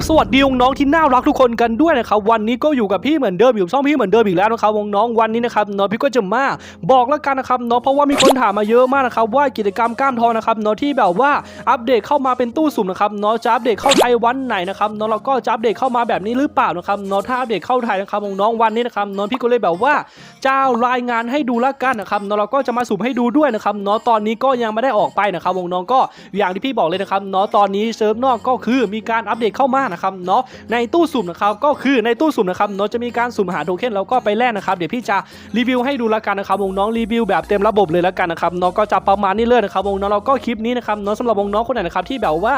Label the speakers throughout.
Speaker 1: บสวัสดีน้องที่น่ารักทุกคนกันด้วยนะครับวันนี้ก็อยู่กับพี่เหมือนเดิมอยู่ช่องพี่เหมือนเดิมอีกแล้วนะครับน้องวันนี้นะครับเนาะพี่ก็จะมาบอกแล้วกันนะครับเนาะเพราะว่ามีคนถามมาเยอะมากนะครับว่ากิจกรรมกล้ามทองนะครับเนาะที่แบบว่าอัปเดตเข้ามาเป็นตู้สุ่มนะครับเนาะจะอัปเดตเข้าไทยวันไหนนะครับเนาะเราก็จะอัปเดตเข้ามาแบบนี้หรือเปล่านะครับเนาะถ้าอัปเดตเข้าไทยนะครับน้องวันนี้นะครับเนาะพี่ก็เลยแบบว่าเจ้ารายงานให้ดูแล้วกันนะครับเนาะเราก็จะมาสุ่มให้ดูด้วยนะครับเนาะตอนนี้ก็ยังไม่ได้ออกไปนะครับน้องก็อย่างที่พี่บอกเลยนะครับเนาะตอนนี้เซิร์ฟนอกก็คือมีการอัปเดตเข้ามานะครับเนาะในตู้สุ่มนะครับก็คือในตู้สุ่มนะครับเนาะจะมีการสุ่มหาโทเค็นแล้วก็ไปแลกนะครับเดี๋ยวพี่จะรีวิวให้ดูแล้วกันนะครับวงน้องรีวิวแบบเต็มระบบเลยแล้วกันนะครับเนาะก็จะประมาณนี้เลยนะครับวงน้องเราก็คลิปนี้นะครับเนาะสำหรับวงน้องคนไหนนะครับที่แบบว่า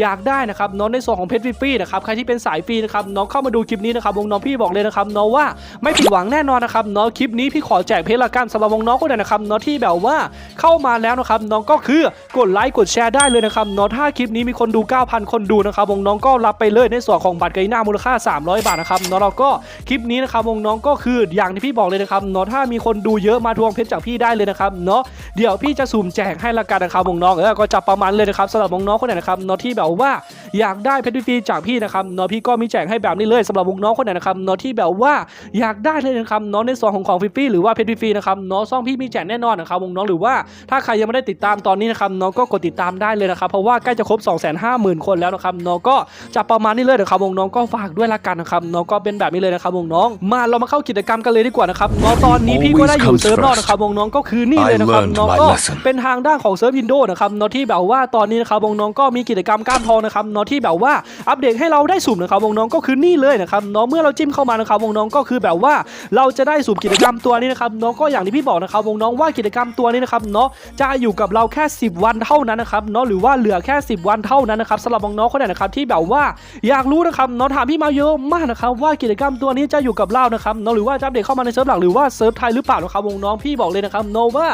Speaker 1: อยากได้นะครับน้องในส่วนของเพชรฟรีนะครับใครที่เป็นสายฟรีนะครับน้องเข้ามาดูคลิปนี้นะครับวงน้องพี่บอกเลยนะครับน้องว่าไม่ผิดหวังแน่นอนนะครับน้องคลิปนี้พี่ขอแจกเพชรละกันสำหรับวงน้องคนไหนนะครับน้องที่แบบว่าเข้ามาแล้วนะครับน้องก็คือกดไลค์กดแชร์ได้เลยนะครับน้องถ้าคลิปนี้มีคนดู 9,000 คนดูนะครับวงน้องก็รับไปเลยในส่วนของบัตรไกหน้ามูลค่า 300 บาทนะครับน้องเราก็คลิปนี้นะครับวงน้องก็คืออย่างที่พี่บอกเลยนะครับน้องถ้ามีคนดูเยอะมาทวงเพชรจากพี่ได้เลยนะครับเนาะเดี๋ยวพี่จะสุ่มแจกให้ละกันนะครับวงน้องเออก็จะประมาณเลยนะครับสำหรับวงน้องคนไหนนะครับน้องที่แบบว่าอยากได้เพชรฟรีจากพี่นะครับเนาะพี่ก็มีแจกให้แบบนี้เลยสำหรับวงน้องคนไหนนะครับเนาะที่แบบว่าอยากได้เลยนะครับเนาะในส่วนของของฟรีหรือว่าเพชรฟรีนะครับเนาะซ่องพี่มีแจกแน่นอนนะครับวงน้องหรือว่าถ้าใครยังไม่ได้ติดตามตอนนี้นะครับเนาะก็กดติดตามได้เลยนะครับเพราะว่าใกล้จะครบ 2 5 0 0 0 0 คนแล้วนะครับเนาะก็จะประมาณนี้เลยนะครับวงน้องก็ฝากด้วยละกันนะครับเนาะก็เป็นแบบนี้เลยนะครับวงน้องมาเรามาเข้ากิจกรรมกันเลยดีกว่านะครับเนาะตอนนี้พี่ก็ได้อยู่เซิร์ฟนอกนะครับวงน้องก็คือนี่เลยนะครับเนาะก็เป็นทางด้านของเซิร์ฟวินโดนะครับเนาะที่แบบว่าตอนนี้นะครับวงน้องก็มีกิจกรรมก้ามทองนะครับเนาะที่แบบว่าอัปเดตให้เราได้สุ่มนะครับวงน้องก็คือนี่เลยนะครับเนาะเมื่อเราจิ้มเข้ามานะครับวงน้องก็คือแบบว่าเราจะได้สุ่มกิจกรรมตัวนี้นะครับเนาะก็อย่างที่พี่บอกนะครับวงน้องว่ากิจกรรมตัวนี้นะครับเนาะจะอยู่กับเราแค่ 10 วันเท่านั้นนะครับเนาะหรือว่าเหลือแค่ 10 วันเท่านั้นนะครับสำหรับวงน้องคนไหนนะครับที่แบบว่าอยากรู้นะครับเนาะถามพี่มาเยอะมากนะครับว่ากิจกรรมตัวนี้จะอยู่กับเรานะครับเนาะหรือว่าจะอัปเดตเข้ามาในเซิร์ฟหลักหรือว่าเซิร์ฟไทยหรือเปล่านะครับวงน้องพี่บอกเลยนะครับเนาะว่า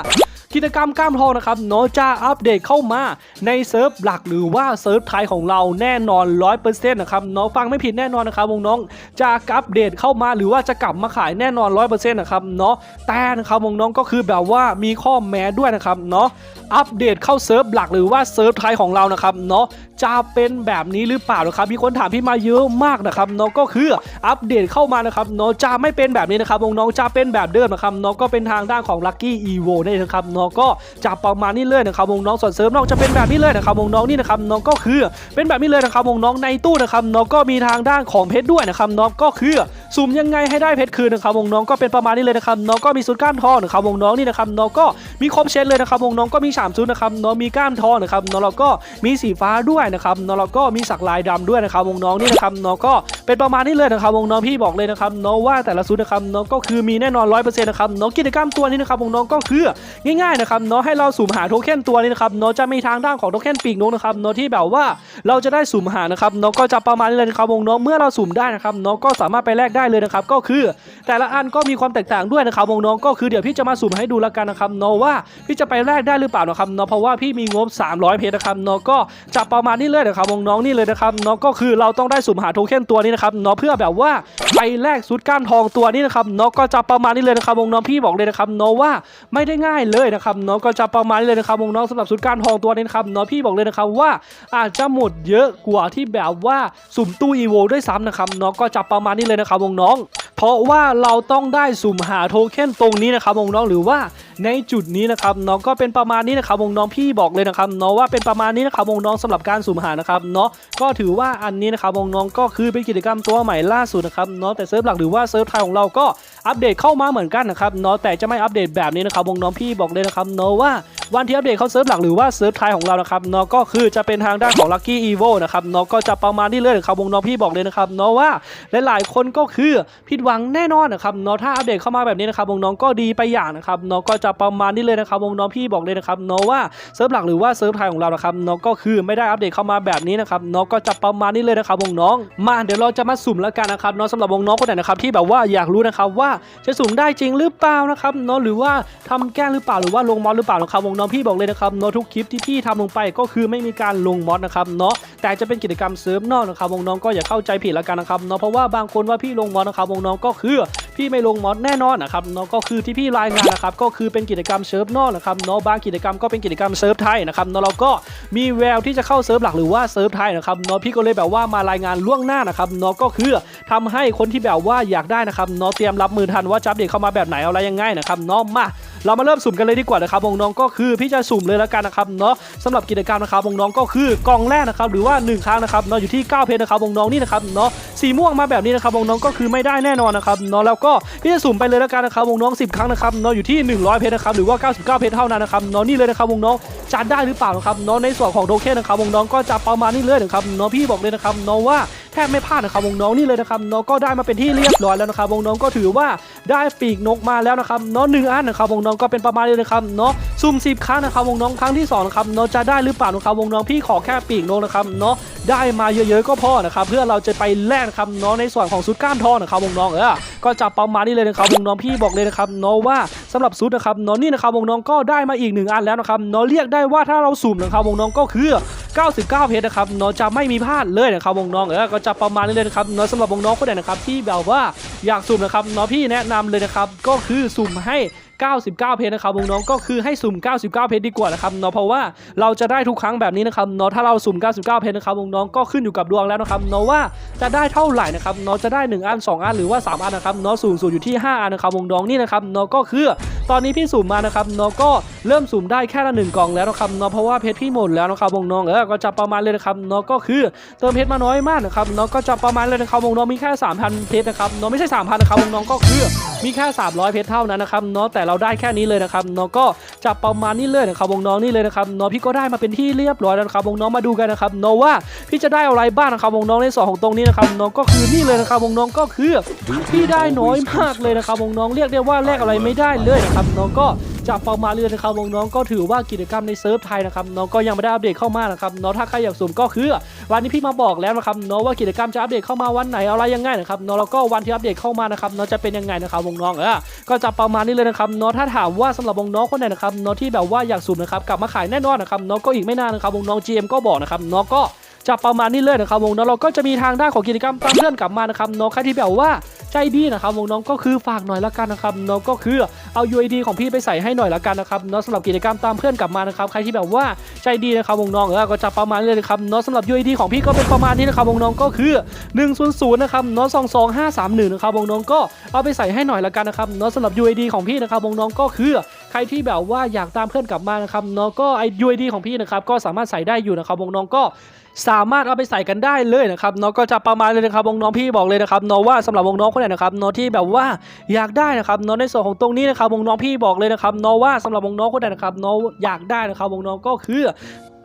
Speaker 1: กิจกรรมกล้ามทองนะครับเนาะจะอัปเดตเข้ามาในเซิร์ฟหลักหรือว่าเซิร์ฟไทยของเราแน่นอน 100%นะครับเนาะฟังไม่ผิดแน่นอนนะครับวงน้องจะอัปเดตเข้ามาหรือว่าจะกลับมาขายแน่นอน 100%นะครับเนาะแต่นะครับวงน้องก็คือแบบว่ามีข้อแม้ด้วยนะครับเนาะอัปเดตเข้าเซิร์ฟหลักหรือว่าเซิร์ฟไทยของเรานะครับเนาะจะเป็นแบบนี้หรือเปล่านะครับมีคนถามพี่มาเยอะมากนะครับเนาะก็คืออัปเดตเข้ามานะครับเนาะจะไม่เป็นแบบนี้นะครับวงน้องจะเป็นแบบเดิมนะครับเนาะก็เป็นทางด้านของ Lucky Evo นี่นะครับเนาะก็จะประมาณนี้เลยนะครับวงน้องส่วนเสริมน้องจะเป็นแบบนี้เลยนะครับวงน้องนี่นะครับน้องก็คือเป็นแบบนี้เลยนะครับวงน้องในตู้นะครับน้องก็มีทางด้านของเพชรด้วยนะครับน้องก็คือ สุ่มยังไงให้ได้เพชรคืนนะครับวงน้องก็เป็นประมาณนี้เลยนะครับน้องก็มีชุดก้านทองนะครับวงน้องนี่นะครับน้องก็มีครบเชนเลยนะครับวงน้องก็มีสามชุดนะครับน้องมีก้านทองนะครับน้องเราก็มีสีฟ้าด้วยนะครับน้องเราก็มีสักลายดำด้วยนะครับวงน้องนี่นะครับน้องก็เป็นประมาณนี้เลยนะครับวงน้องพี่บอกเลยนะครับน้องว่าแต่ละชุดนะครับน้องก็คือมีแน่นอนร้อยเปอร์เซ็นต์นะครับน้องกิจกรรมตัวนี้นะครับวงน้องก็คือง่ายๆนะครับน้องให้เราสุ่มหาโทเค็นตัวนี้นะครับน้องจะมีทางด้านของโทเค็นปีกนกนะครับน้องที่แบบว่าเราจะได้สุ่มหานะครับน้องก็จะประมาณนี้เลยนะครับวงน้องเมื่อเราสุ่มได้นะครับน้องก็สามารถไปแลกได้เลยนะครับก็คือแต่ละอันก็มีความแตกต่างด้วยนะครับวงน้องก็คือเดี๋ยวพี่จะมาสุ่มให้ดูล้วกันนะครับเนาะว่าพี่จะไปแลกได้หรือเปล่านะครับเนาะเพราะว่าพี่มีงบ 300 เพชรนะครับเนาะก็จะประมาณนี้เลยนะครับวงน้องนี่เลยนะครับเนาะก็คือเราต้องได้สุ่มหาโทเค็นตัวนี้นะครับเนาะเพื่อแบบว่าไปแลกชุดก้านทองตัวนี้นะครับเนาะก็จะประมาณนี้เลยนะครับวงน้องพี่บอกเลยนะครับเนาะว่าไม่ได้ง่ายเลยนะครับเนาะก็จะประมาณนี้เลยนะครับวงน้องสำหรับชุดก้านทองตัวนี้นะครับเนาะพี่บอกเลยนะครับว่าอาจจะหมดเยอะกว่าที่แบบว่าสุ่มตู้อีโวด้วยซ้ำนะครับเนาะก็จะประมาณนี้เลยนะครับวงน้องเพราะว่าเราต้องได้สุ่มหาโทเค็นตรงนี้นะครับวงน้องหรือว่าในจุดนี้นะครับน้องก็เป็นประมาณนี้นะครับวงน้องพี่บอกเลยนะครับน้องว่าเป็นประมาณนี้นะครับวงน้องสำหรับการสุ่มหานะครับเนาะก็ถือว่าอันนี้นะครับวงน้องก็คือเป็นกิจกรรมตัวใหม่ล่าสุดนะครับเนาะแต่เซิร์ฟหลักหรือว่าเซิร์ฟไทยของเราก็ อัปเดตเข้ามาเหมือนกันนะครับเนาะแต่จะไม่อัปเดตแบบนี้นะครับวงน้องพี่บอกเลยนะครับเนาะว่าวันที่อัปเดตเข้าเซิร์ฟหลักหรือว่าเซิร์ฟไทยของเรานะครับเนาะก็คือจะเป็นทางด้านของ Lucky Evo นะครับเนาะก็จะประมาณนี้เลยนะครับวงน้องพี่บอกเลยนะครับเนาะว่าหลาย ๆ คนก็คือผิดหวังแน่นอนนะครับเนาะถ้าอัปเดตเข้ามาแบบนี้นะครับวงน้องก็ดีไปอย่างนะครับเนาะก็จะประมาณนี้เลยนะครับวงน้องพี่บอกเลยนะครับเนาะว่าเซิร์ฟหลักหรือว่าเซิร์ฟไทยของเรานะครับเนาะก็คือไม่ได้อัปเดตเข้ามาแบบนี้นะครับเนาะก็จะประมาณนี้เลยนะครับวงน้อง มาเดี๋ยวเราจะมาสุ่มแล้วกันนะครับเนาะสำหรับวงน้องคนไหนนะครับที่แบบว่าอยากรู้นะครับว่าจะสูงได้จริงหรือเปล่านะครับเนาะหรือว่าทำแก้หรือเปล่าหรือว่าลงมอสหรือเปล่านะครับวงน้องพี่บอกเลยนะครับเนาะทุกคลิปที่พี่ทำลงไปก็คือไม่มีการลงมอสนะครับเนาะแต่จะเป็นกิจกรรมเซิร์ฟนอกนะครับวงน้องก็อย่าเข้าใจผิดละกันนะครับเนาะเพราะว่าบางคนว่าพี่ลงมอสนะครับวงน้องก็คือ พี่ไม่ลงมอดแน่นอนนะครับเนาะก็คือที่พี่รายงานนะครับก็คือเป็นกิจกรรมเซิร์ฟนอกนะครับเนาะบางกิจกรรมก็เป็นกิจกรรมเซิร์ฟไทยนะครับเนาะเราก็มีแววที่จะเข้าเซิร์ฟหลักหรือว่าเซิร์ฟไทยนะครับเนาะพี่ก็เลยแบบว่ามารายงานล่วงหน้านะครับเนาะก็คือทำให้คนที่แบบว่าอยากได้นะครับเนาะเตรียมรับมือทันว่าจับเด็กเข้ามาแบบไหนอะไรยังไงนะครับเนาะมา เรามาเริ่มสุ่มกันเลยดีกว่านะครับวงน้องก็คือพี่จะสุ่มเลยแล้วกันนะครับเนาะสำหรับกิจกรรมนะครับวงน้องก็คือกองแรกนะครับหรือว่า 1 ครั้งนะครับเนาะอยู่ที่ 9 เพชรนะครับวงน้องนี่นะครับเนาะสีม่วงมาแบบนี้นะครับวงน้องก็คือไม่ได้แน่นอนนะครับเนาะแล้วก็พี่จะสุ่มไปเลยแล้วกันนะครับวงน้อง 10 ครั้งนะครับเนาะอยู่ที่ 100 เพชรนะครับหรือว่า 99 เพชรเท่านั้นนะครับเนาะนี่เลยนะครับวงน้องจะได้หรือเปล่านะครับเนาะในส่วนของโทเค็นนะครับวงน้องก็จะประมาณนี้เลยนะครับเนาะพี่บอกเลยนะครับเนาะว่า แทบไม่พลาดนะครับวงน้องนี่เลยนะครับเนาะก็ได้มาเป็นที่เรียบร้อยแล้วนะครับวงน้องก็ถือว่าได้ปีกนกมาแล้วนะครับเนาะหนึ่งอันนะครับวงน้องก็เป็นประมาณนี้เลยนะครับเนาะซุ่ม10ครั้งนะครับวงน้องครั้งที่สองนะครับเนาะจะได้หรือเปล่านะครับวงน้องพี่ขอแค่ปีกนกนะครับเนาะได้มาเยอะๆก็พอนะครับเพื่อเราจะไปแลกนครับเนาะในส่วนของชุดก้านทองนะครับวงน้องเออก็จะประมาณนี้เลยนะครับวงน้องพี่บอกเลยนะครับเนาะว่าสำหรับชุดนะครับเนาะนี่นะครับวงน้องก็ได้มาอีกหนึ่งอันแล้วนะครับเนาะเรียกได้ว่าถ้าเราสุ่มนะครับวงน้องก็คือ 99 เพชรนะครับเนาะจะไม่มีพลาดเลยนะครับวงน้องเออก็จะประมาณนี้เลยนะครับเนาะสำหรับวงน้องคนไหนนะครับที่แบบว่าอยากสุ่มนะครับเนาะพี่แนะนำเลยนะครับก็คือสุ่มให้ 99 เพชรนะครับวงน้องก็คือให้สุ่ม 99 เพชรดีกว่านะครับเนาะเพราะว่าเราจะได้ทุกครั้งแบบนี้นะครับเนาะถ้าเราสุ่ม 99 เพชรนะครับวงน้องก็ขึ้นอยู่กับดวงแล้วนะครับเนาะว่าจะได้เท่าไหร่นะครับเนาะจะได้ 1 อัน 2 อันหรือว่า 3 อันนะครับเนาะสูงสุดอยู่ที่ 5 อันนะครับวงน้องนี่นะครับเนาะก็คือ ตอนนี้พี่สุ่มมานะครับเนาะก็เริ่มสุ่มได้แค่ละหนึ่งกล่องแล้วนะครับเนาะเพราะว่าเพชรพี่หมดแล้วนะครับวงน้องเออก็จะประมาณเลยนะครับเนาะก็คือเติมเพชรมาน้อยมากนะครับเนาะก็จะประมาณเลยนะครับวงน้องมีแค่3,000เพชรนะครับเนาะไม่ใช่3,000นะครับวงน้องก็คือมีแค่ 300 เพชรเท่านั้นนะครับเนาะแต่เราได้แค่นี้เลยนะครับเนาะก็จะประมาณนี้เลยนะครับวงน้องนี่เลยนะครับเนาะพี่ก็ได้มาเป็นที่เรียบร้อยแล้วนะครับวงน้องมาดูกันนะครับเนาะว่าพี่จะได้อะไรบ้างนะครับวงน้องในส่วนของตรงนี้นะครับเนาะก็คือนี่เลยนะครับวงน้องก็คือพี่ได้น้อยมากเลยนะครับวงน้องเรียกได้ว่าแลกอะไรไม่ได้เลยนะครับเนาะก็จะประมาณเลยนะครับวงน้องก็ถือว่ากิจกรรมในเซิร์ฟไทยนะครับน้องก็ยังไม่ได้อัปเดตเข้ามานะครับเนาะถ้าใครอยากสุ่มก็คือ วันนี้พี่มาบอกแล้วนะครับเนาะว่ากิจกรรมจะอัปเดตเข้ามาวันไหนอะไรยังไงนะครับเนาะแล้วก็วันที่อัปเดตเข้ามานะครับเนาะจะเป็นยังไงนะครับวงน้องเออก็จะประมาณนี้เลยนะครับเนาะถ้าถามว่าสำหรับวงน้องคนไหนนะครับเนาะที่แบบว่าอยากสุ่มนะครับกลับมาขายแน่นอนนะครับเนาะก็อีกไม่นานนะครับวงน้อง GM ก็บอกนะครับเนาะก็จะประมาณนี้เลยนะครับวงน้องเราก็จะมีทางด้านของกิจกรรมตามเพื่อนกลับมานะครับเนาะใครที่แบบว่า ใจดีนะครับวงน้องก็คือฝากหน่อยละกันนะครับเนาะก็คือเอา UID ของพี่ไปใส่ให้หน่อยละกันนะครับเนาะสำหรับกิจกรรมตามเพื่อนกลับมานะครับใครที่แบบว่าใจดีนะครับวงน้องเออก็จะประมาณนี้เลยนะครับเนาะสำหรับ UID ของพี่ก็เป็นประมาณนี้นะครับวงน้องก็คือ100นะครับเนาะ22531นะครับวงน้องก็เอาไปใส่ให้หน่อยละกันนะครับเนาะสำหรับ UID ของพี่นะครับวงน้องก็คือใครที่แบบว่าอยากตามเพื่อนกลับมานะครับเนาะก็ไอ UID ของพี่นะครับก็สามารถใส่ได้อยู่นะครับวงน้องก็ สามารถเอาไปใส่กันได้เลยนะครับเนาะก็จะประมาณเลยนะครับวงน้องพี่บอกเลยนะครับเนาะว่าสำหรับวงน้องคนไหนนะครับเนาะที่แบบว่าอยากได้นะครับเนาะในส่วนของตรงนี้นะครับวงน้องพี่บอกเลยนะครับเนาะว่าสำหรับวงน้องคนไหนนะครับเนาะอยากได้นะครับวงน้องก็คือ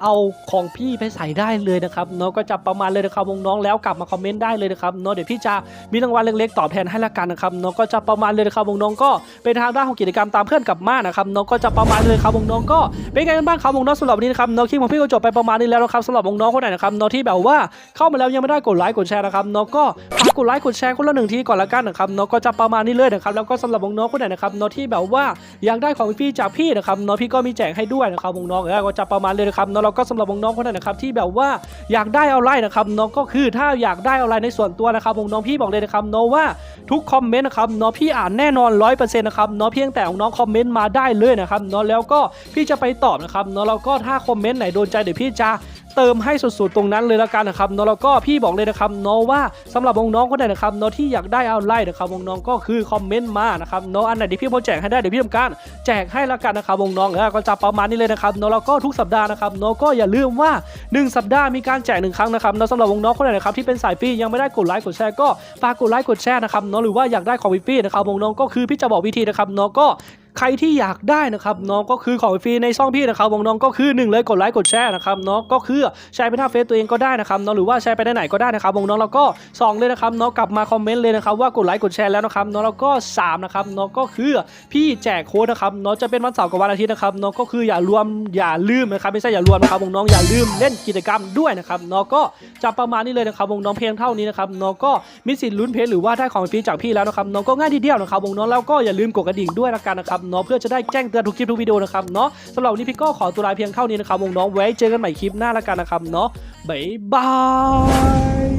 Speaker 1: เอาของพี่ไปใส่ได้เลยนะครับเนาะก็จะประมาณเลยนะครับวงน้องแล้วกลับมาคอมเมนต์ได้เลยนะครับเนาะเดี๋ยวพี่จะมีรางวัลเล็กๆตอบแทนให้ละกันนะครับเนาะก็จะประมาณเลยนะครับวงน้องก็เป็นทางด้านของกิจกรรมตามเพื่อนกลับมานะครับเนาะก็จะประมาณเลยครับวงน้องก็เป็นไงกันบ้างครับวงน้องสำหรับวันนี้นะครับเนาะคลิปของพี่ก็จบไปประมาณนี้แล้วนะครับสำหรับวงน้องคนไหนนะครับเนาะที่แบบว่าเข้ามาแล้วยังไม่ได้กดไลค์กดแชร์นะครับเนาะก็ฝากกดไลค์กดแชร์คนละหนึ่งทีก่อนละกันนะครับเนาะก็จะประมาณนี้เลยนะครับแล้วก็สำหรับวงน้องคนไหนนะครับเนาะที่แบบว่าอยากได้ของฟรีจากพี่นะครับเนาะพี่ก็มีแจกให้ด้วยนะครับวงน้องเออก็จะประมาณเลยนะครับเนาะแล้วก็สำหรับวงน้องคนไหนนะครับที่แบบว่าอยากได้เอาไลน์นะครับน้องก็คือถ้าอยากได้เอาไลน์ในส่วนตัวนะครับวงน้องพี่บอกเลยนะครับน้องว่าทุกคอมเมนต์นะครับน้องพี่อ่านแน่นอน100%นะครับน้องเพียงแต่ของน้องคอมเมนต์มาได้เลยนะครับน้องแล้วก็พี่จะไปตอบนะครับน้องแล้วก็ถ้าคอมเมนต์ไหนโดนใจเดี๋ยวพี่จะ เติมให้สุดๆตรงนั้นเลยละกันนะครับเนาะแล้วก็พี่บอกเลยนะครับเนาะว่าสำหรับวงน้องคนไหนนะครับเนาะที่อยากได้เอาไลน์นะครับวงน้องก็คือคอมเมนต์มานะครับเนาะอันไหนที่พี่พอแจกให้ได้เดี๋ยวพี่ทำการแจกให้ละกันนะครับวงน้องก็จะประมาณนี้เลยนะครับเนาะแล้วก็ทุกสัปดาห์นะครับเนาะก็อย่าลืมว่า 1 สัปดาห์มีการแจกหนึ่งครั้งนะครับเนาะสำหรับวงน้องคนไหนนะครับที่เป็นสายฟรียังไม่ได้กดไลค์กดแชร์ก็ฝากกดไลค์กดแชร์นะครับเนาะหรือว่าอยากได้ของฟรีนะครับวงน้องก็คือพี่จะบอกวิธีนะครับเนาะก็ใครที่อยากได้นะครับน้องก็คือของฟรีในช่องพี่นะครับวงน้องก็คือหนึ่งเลยกดไลค์กดแชร์นะครับเนาะก็คือแชร์ไปทาเฟซตัวเองก็ได้นะครับเนาะหรือว่าแชร์ไปได้ไหนก็ได้นะครับวงน้องแล้วก็สองเลยนะครับเนาะกลับมาคอมเมนต์เลยนะครับว่ากดไลค์กดแชร์แล้วนะครับเนาะแล้วก็สามนะครับเนาะก็คือพี่แจกโค้ดนะครับเนาะจะเป็นวันเสาร์กับวันอาทิตย์นะครับเนาะก็คืออย่ารวมอย่าลืมนะครับไม่ใช่อย่ารวมนะครับวงน้องอย่าลืมเล่นกิจกรรมด้วยนะครับเนาะก็จะประมาณนี้เลยนะครับวงน้องเพียงเท่านี้นะครับเนาะก็มีสิทธิ์ลุ้นเพจหรือว่าได้ของฟรีจากพี่แล้วนะครับเนาะก็ง่ายทีเดียวนะครับวงน้องแล้วก็อย่าลืมกดกระดิ่งด้วยละกันนะครับเนาะเพื่อจะได้แจ้งเตือนทุกคลิปทุกวิดีโอนะครับเนาะสำหรับวันนี้พี่ก็ขอตัวลาเพียงเท่านี้นะครับวงน้องไว้เจอกันใหม่คลิปหน้าละกันนะครับเนาะบ๊ายบาย